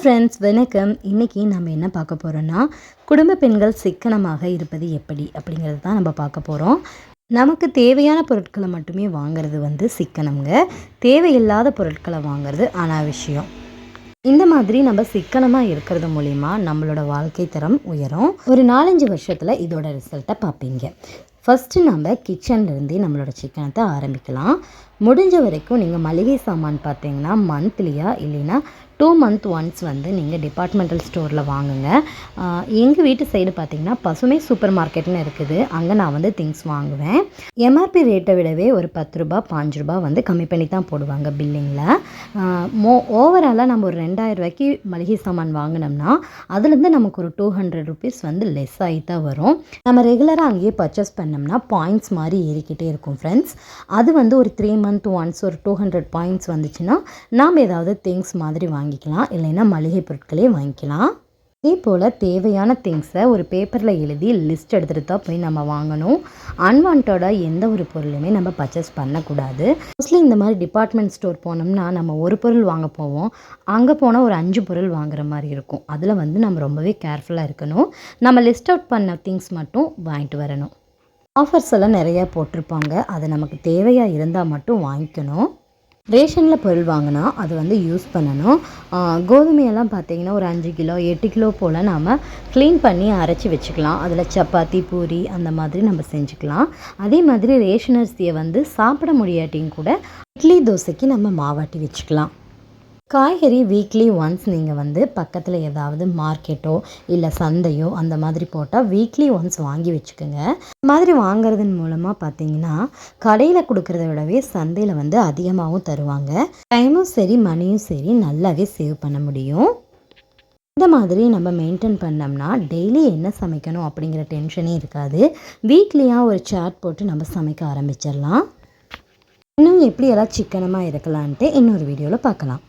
Friends வணக்கம். இன்றைக்கி நம்ம என்ன பார்க்க போகிறோன்னா குடும்ப பெண்கள் சிக்கனமாக இருப்பது எப்படி அப்படிங்கிறது தான் நம்ம பார்க்க போகிறோம் நமக்கு தேவையான பொருட்களை மட்டுமே வாங்குறது வந்து சிக்கனம்ங்க. தேவையில்லாத பொருட்களை வாங்குறது அனாவசியம். இந்த மாதிரி நம்ம சிக்கனமாக இருக்கிறது மூலிமா நம்மளோட வாழ்க்கை தரம் உயரும். ஒரு நாலஞ்சு வருஷத்தில் இதோட ரிசல்ட்டை பார்ப்பீங்க. ஃபஸ்ட்டு நம்ம கிச்சன்லேருந்தே நம்மளோட சிக்கனத்தை ஆரம்பிக்கலாம். முடிஞ்ச வரைக்கும் நீங்கள் மளிகை சாமான் பார்த்தீங்கன்னா மந்த்லியா இல்லைன்னா டூ மந்த் ஒன்ஸ் வந்து நீங்கள் டிபார்ட்மெண்டல் ஸ்டோரில் வாங்குங்க. எங்கள் வீட்டு சைடு பார்த்தீங்கன்னா பசுமை சூப்பர் மார்க்கெட்னு இருக்குது. அங்கே நான் வந்து திங்ஸ் வாங்குவேன். எம்ஆர்பி ரேட்டை விடவே ஒரு பத்து ரூபா பாஞ்சு ரூபா வந்து கம்மி பண்ணி தான் போடுவாங்க பில்லிங்கில் மோ ஓவராலாக நம்ம ஒரு ரெண்டாயிரம் ரூபாய்க்கு மளிகை சாமான் வாங்கினோம்னா அதுலேருந்து நமக்கு ஒரு டூ ஹண்ட்ரட் ருபீஸ் வந்து லெஸ் ஆகி தான் வரும். நம்ம ரெகுலராக அங்கேயே பர்ச்சேஸ் பண்ணோம்னா பாயிண்ட்ஸ் மாதிரி ஏறிக்கிட்டே இருக்கும் ஃப்ரெண்ட்ஸ் அது வந்து ஒரு த்ரீ மந்த் ஒன்ஸ் ஒரு டூ ஹண்ட்ரட் பாயிண்ட்ஸ் வந்துச்சுன்னா நாம் ஏதாவது திங்ஸ் மாதிரி வாங்கிக்கலாம். இல்லைன்னா மளிகை பொருட்களே வாங்கிக்கலாம். அதே போல் தேவையான திங்ஸை ஒரு பேப்பரில் எழுதி லிஸ்ட் எடுத்துகிட்டு தான் போய் நம்ம வாங்கணும். அன்வான்டாக எந்த ஒரு பொருளுமே நம்ம பர்ச்சேஸ் பண்ணக்கூடாது. மோஸ்ட்லி இந்த மாதிரி டிபார்ட்மெண்ட் ஸ்டோர் போனோம்னா நம்ம ஒரு பொருள் வாங்க போவோம். அங்கே போனால் ஒரு அஞ்சு பொருள் வாங்குற மாதிரி இருக்கும். அதில் வந்து நம்ம ரொம்பவே கேர்ஃபுல்லாக இருக்கணும். நம்ம லிஸ்ட் அவுட் பண்ண திங்ஸ் மட்டும் வாங்கிட்டு வரணும். ஆஃபர்ஸ் எல்லாம் நிறையா போட்டிருப்பாங்க. அது நமக்கு தேவையாக இருந்தால் மட்டும் வாங்கிக்கணும். ரேஷனில் பொருள் வாங்கினா அது வந்து யூஸ் பண்ணணும். கோதுமையெல்லாம் பார்த்திங்கன்னா ஒரு அஞ்சு கிலோ எட்டு கிலோ போல் நாம் க்ளீன் பண்ணி அரைச்சி வச்சுக்கலாம். அதில் சப்பாத்தி பூரி அந்த மாதிரி நம்ம செஞ்சுக்கலாம். அதே மாதிரி ரேஷன் அரிசியை வந்து சாப்பிட முடியாட்டியும் கூட இட்லி தோசைக்கு நம்ம மாவாட்டி வச்சுக்கலாம். காய்கறி வீக்லி ஒன்ஸ் நீங்கள் வந்து பக்கத்தில் ஏதாவது மார்க்கெட்டோ இல்லை சந்தையோ அந்த மாதிரி போட்டால் வீக்லி ஒன்ஸ் வாங்கி வச்சுக்கோங்க. இந்த மாதிரி வாங்குறதன் மூலமாக பார்த்தீங்கன்னா கடையில் கொடுக்குறத விடவே சந்தையில் வந்து அதிகமாகவும் தருவாங்க. டைமும் சரி மணியும் சரி நல்லாவே சேவ் பண்ண முடியும். இந்த மாதிரி நம்ம மெயின்டைன் பண்ணோம்னா டெய்லி என்ன சமைக்கணும் அப்படிங்கிற டென்ஷனே இருக்காது. வீக்லியாக ஒரு சாட் போட்டு நம்ம சமைக்க ஆரம்பிச்சிடலாம். இன்னும் எப்படியெல்லாம் சிக்கனமாக இருக்கலான்ட்டு இன்னொரு வீடியோவில் பார்க்கலாம்